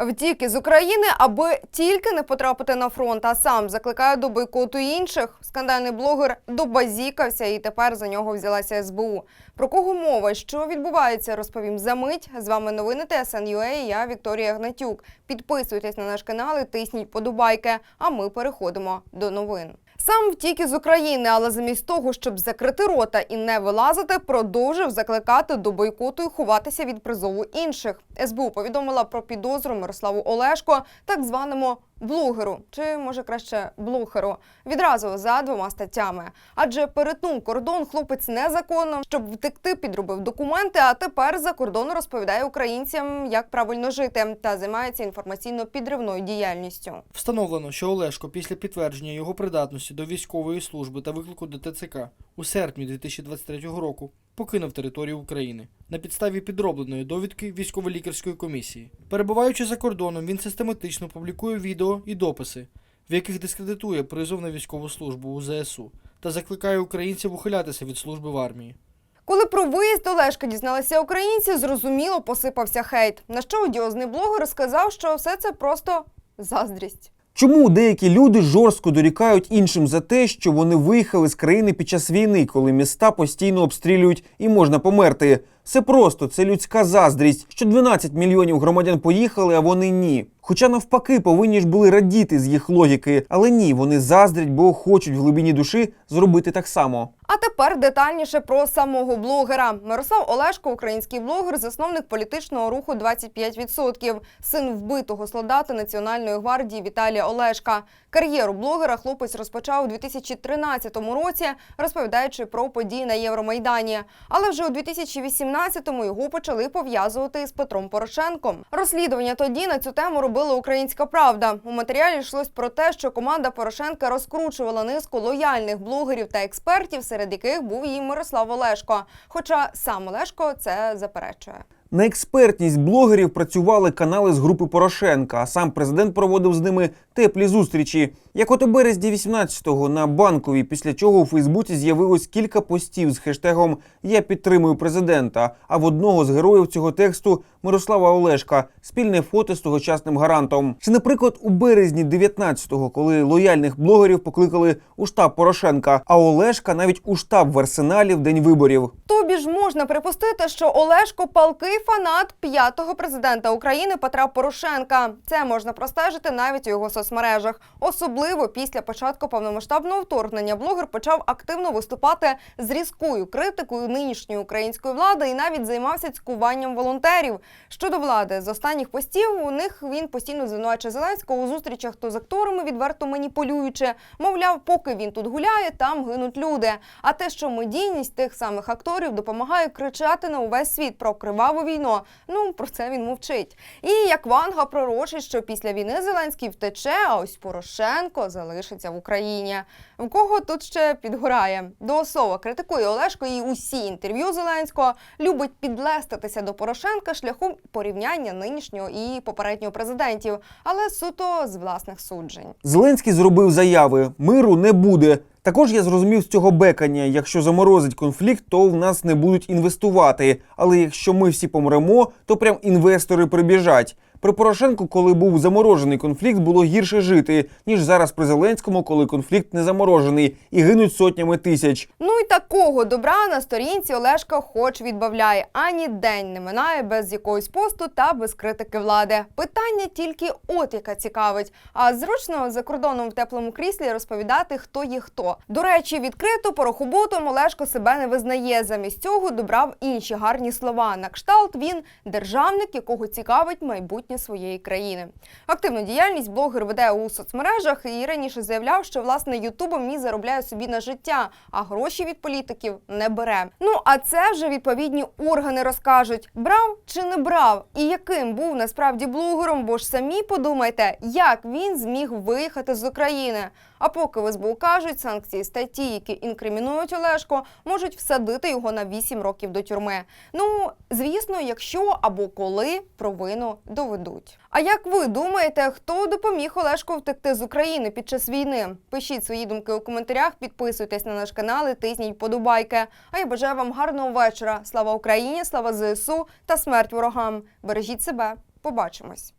Втік із України, аби тільки не потрапити на фронт, а сам закликає до бойкоту інших. Скандальний блогер добазікався і тепер за нього взялася СБУ. Про кого мова, що відбувається, розповім за мить. З вами новини ТСН.UA, і я Вікторія Гнатюк. Підписуйтесь на наш канал і тисніть подобайки. А ми переходимо до новин. Сам втік із України, але замість того, щоб закрити рота і не вилазити, продовжив закликати до бойкоту і ховатися від призову інших. СБУ повідомила про підозру Мирославу Олешко, так званому блогеру, чи може краще блогеру, відразу за двома статтями. Адже перетнув кордон хлопець незаконно, щоб втекти, підробив документи. А тепер за кордону розповідає українцям, як правильно жити, та займається інформаційно-підривною діяльністю. Встановлено, що Олешко після підтвердження його придатності до військової служби та виклику до ТЦК у серпні 2023 року покинув територію України на підставі підробленої довідки військово-лікарської комісії. Перебуваючи за кордоном, він систематично публікує відео і дописи, в яких дискредитує призов на військову службу у ЗСУ та закликає українців ухилятися від служби в армії. Коли про виїзд Олешка дізналися українці, зрозуміло посипався хейт. На що одіозний блогер сказав, що все це просто заздрість. Чому деякі люди жорстко дорікають іншим за те, що вони виїхали з країни під час війни, коли міста постійно обстрілюють і можна померти? Все просто це людська заздрість, що 12 мільйонів громадян поїхали, а вони ні. Хоча навпаки повинні ж були радіти з їх логіки, але ні, вони заздрять, бо хочуть в глибині душі зробити так само. А тепер детальніше про самого блогера. Мирослав Олешко, український блогер, засновник політичного руху 25%, син вбитого солдата Національної гвардії Віталія Олешка. Кар'єру блогера хлопець розпочав у 2013 році, розповідаючи про події на Євромайдані. Але вже у 2018-му його почали пов'язувати із Петром Порошенком. Розслідування тоді на цю тему робила Українська Правда. У матеріалі йшлось про те, що команда Порошенка розкручувала низку лояльних блогерів та експертів, серед яких був і Мирослав Олешко. Хоча сам Олешко це заперечує. На експертність блогерів працювали канали з групи Порошенка, а сам президент проводив з ними теплі зустрічі. Як от у березні 18-го на банковій, після чого у Фейсбуці з'явилось кілька постів з хештегом Я підтримую президента. А в одного з героїв цього тексту Мирослава Олешка спільне фото з тогочасним гарантом. Чи, наприклад, у березні 19-го, коли лояльних блогерів покликали у штаб Порошенка, а Олешка навіть у штаб в арсеналі в день виборів. Тобі ж можна припустити, що Олешко палкий фанат п'ятого президента України Петра Порошенка. Це можна простежити навіть у його соцмережах. Особливо після початку повномасштабного вторгнення блогер почав активно виступати з різкою критикою нинішньої української влади і навіть займався цькуванням волонтерів. Щодо влади, з останніх постів у них він постійно звинувачує Зеленського у зустрічах то з акторами, відверто маніпулюючи. Мовляв, поки він тут гуляє, там гинуть люди. А те, що медійність тих самих акторів допомагає кричати на увесь світ про криваву війну. Ну про це він мовчить. І як Ванга пророчить, що після війни Зеленський втече, а ось Порошенко залишиться в Україні. В кого тут ще підгорає? До слова критикує Олешко і усі інтерв'ю Зеленського любить підлеститися до Порошенка шляхом порівняння нинішнього і попереднього президентів, але суто з власних суджень. Зеленський зробив заяви: миру не буде. Також я зрозумів з цього бекання: якщо заморозить конфлікт, то в нас не будуть інвестувати. Але якщо ми всі помремо, то прям інвестори прибіжать. При Порошенку, коли був заморожений конфлікт, було гірше жити ніж зараз при Зеленському, коли конфлікт не заморожений і гинуть сотнями тисяч. Ну і такого добра на сторінці Олешка хоч відбавляє. Ані день не минає без якогось посту та без критики влади. Питання тільки от яка цікавить. А зручно за кордоном в теплому кріслі розповідати, хто є хто. До речі, відкрито порохоботом Олешко себе не визнає. Замість цього добрав інші гарні слова. На кшталт він державник, якого цікавить майбутнє своєї країни. Активну діяльність блогер веде у соцмережах і раніше заявляв, що власне ютубом мій заробляє собі на життя, а гроші від політиків не бере. Ну а це вже відповідні органи розкажуть, брав чи не брав, і яким був насправді блогером. Бо ж самі подумайте, як він зміг виїхати з України. А поки в СБУ кажуть, санкції статті, які інкримінують Олешко, можуть всадити його на 8 років до тюрми. Ну звісно, якщо або коли провину доведуть. А як ви думаєте, хто допоміг Олешку втекти з України під час війни? Пишіть свої думки у коментарях, підписуйтесь на наш канал і тисніть подобайки. А я бажаю вам гарного вечора. Слава Україні, слава ЗСУ та смерть ворогам. Бережіть себе. Побачимось.